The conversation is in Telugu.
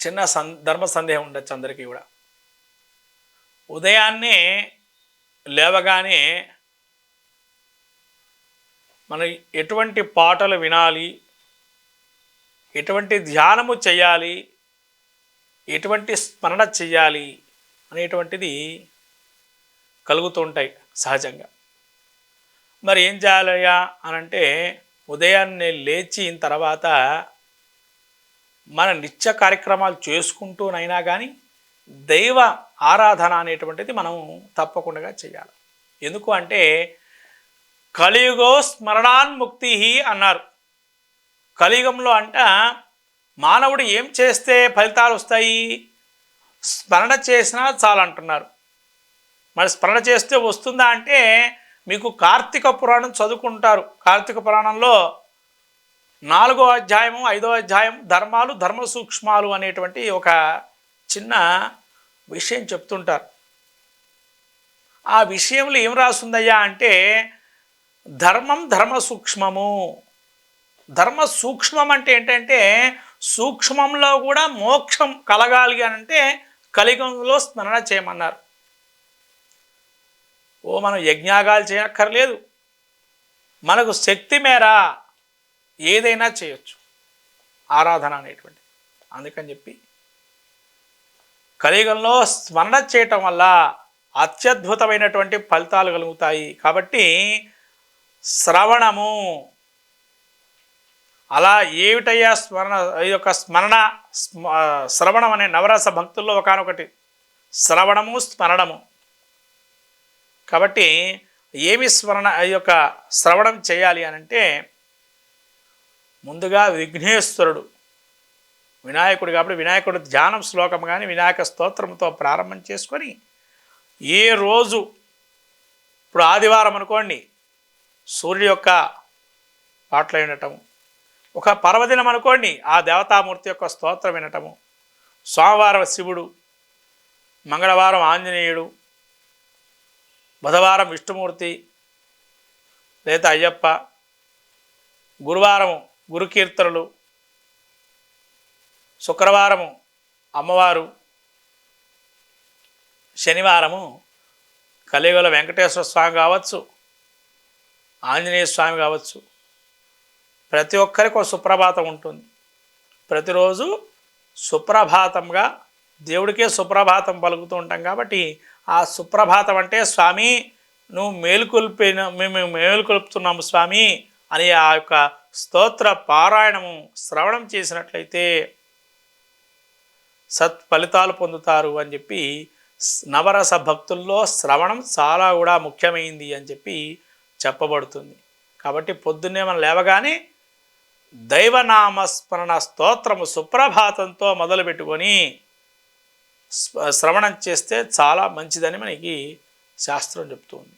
చిన్న సం ధర్మ సందేహం ఉండొచ్చు అందరికీ కూడా. ఉదయాన్నే లేవగానే మనం ఎటువంటి పాటలు వినాలి ఎటువంటి ధ్యానము చేయాలి ఎటువంటి స్మరణ చేయాలి అనేటువంటిది కలుగుతూ ఉంటాయి సహజంగా. మరి ఏం చేయాలయ్యా అని అంటే ఉదయాన్నే లేచిన తర్వాత మన నిత్య కార్యక్రమాలు చేసుకుంటూనైనా కానీ దైవ ఆరాధన అనేటువంటిది మనం తప్పకుండా చేయాలి. ఎందుకు అంటే కలియుగో స్మరణాన్ముక్తి అన్నారు. కలియుగంలో అంట మానవుడు ఏం చేస్తే ఫలితాలు వస్తాయి? స్మరణ చేసినా చాలంటున్నారు మరి స్మరణ చేస్తే వస్తుందా అంటే మీకు కార్తీక పురాణం చదువుకుంటారు. కార్తీక పురాణంలో నాలుగో అధ్యాయము ఐదో అధ్యాయం ధర్మాలు ధర్మ సూక్ష్మాలు అనేటువంటి ఒక చిన్న విషయం చెప్తుంటారు. ఆ విషయంలో ఏం రాస్తుందయ్యా అంటే ధర్మం ధర్మ సూక్ష్మము. ధర్మ సూక్ష్మం అంటే ఏంటంటే సూక్ష్మంలో కూడా మోక్షం కలగాలి అని అంటే కలిగంలో స్మరణ చేయమన్నారు. ఓ మనం యజ్ఞాగాలు చేయక్కర్లేదు. మనకు శక్తి మేర. ఏదైనా చేయొచ్చు. ఆరాధన అనేటువంటి అందుకని చెప్పి కలియుగంలో స్మరణ చేయటం వల్ల అత్యద్భుతమైనటువంటి ఫలితాలు కలుగుతాయి. కాబట్టి శ్రవణము అలా ఏమిటయ్యా స్మరణ ఈ యొక్క స్మరణ స్మ- శ్రవణం అనే నవరస భక్తుల్లో ఒకనొకటి. శ్రవణము స్మరణము. కాబట్టి ఏమి స్మరణ ఈ యొక్క శ్రవణం చేయాలి అని అంటే ముందుగా విఘ్నేశ్వరుడు. వినాయకుడు కాబట్టి వినాయకుడు ధ్యానం శ్లోకం కానీ వినాయక స్తోత్రంతో ప్రారంభం చేసుకొని ఏ రోజు ఇప్పుడు ఆదివారం అనుకోండి సూర్యుడి యొక్క పాటలు వినటము. ఒక పర్వదినం అనుకోండి ఆ దేవతామూర్తి యొక్క స్తోత్రం వినటము. సోమవారం శివుడు మంగళవారం ఆంజనేయుడు బుధవారం విష్ణుమూర్తి లేదా అయ్యప్ప గురువారం గురుకీర్తనలు. శుక్రవారము అమ్మవారు. శనివారము కలియుగల వెంకటేశ్వర స్వామి కావచ్చు ఆంజనేయ స్వామి కావచ్చు. ప్రతి ఒక్కరికి ఒక సుప్రభాతం ఉంటుంది. ప్రతిరోజు సుప్రభాతంగా దేవుడికే సుప్రభాతం పలుకుతూ ఉంటాం కాబట్టి ఆ సుప్రభాతం అంటే స్వామి నువ్వు మేలుకొల్పిన మేము మేలుకొల్పుతున్నాము స్వామి అని ఆ యొక్క స్తోత్ర పారాయణము శ్రవణం చేసినట్లయితే సత్ ఫలితాలు పొందుతారు అని చెప్పి నవరస భక్తుల్లో శ్రవణం చాలా కూడా ముఖ్యమైంది అని చెప్పి చెప్పబడుతుంది. కాబట్టి పొద్దున్నే మనం లేవగానే దైవనామస్మరణ స్తోత్రము సుప్రభాతంతో మొదలు పెట్టుకొని శ్రవణం చేస్తే చాలా మంచిదని మనకి శాస్త్రం చెప్తుంది.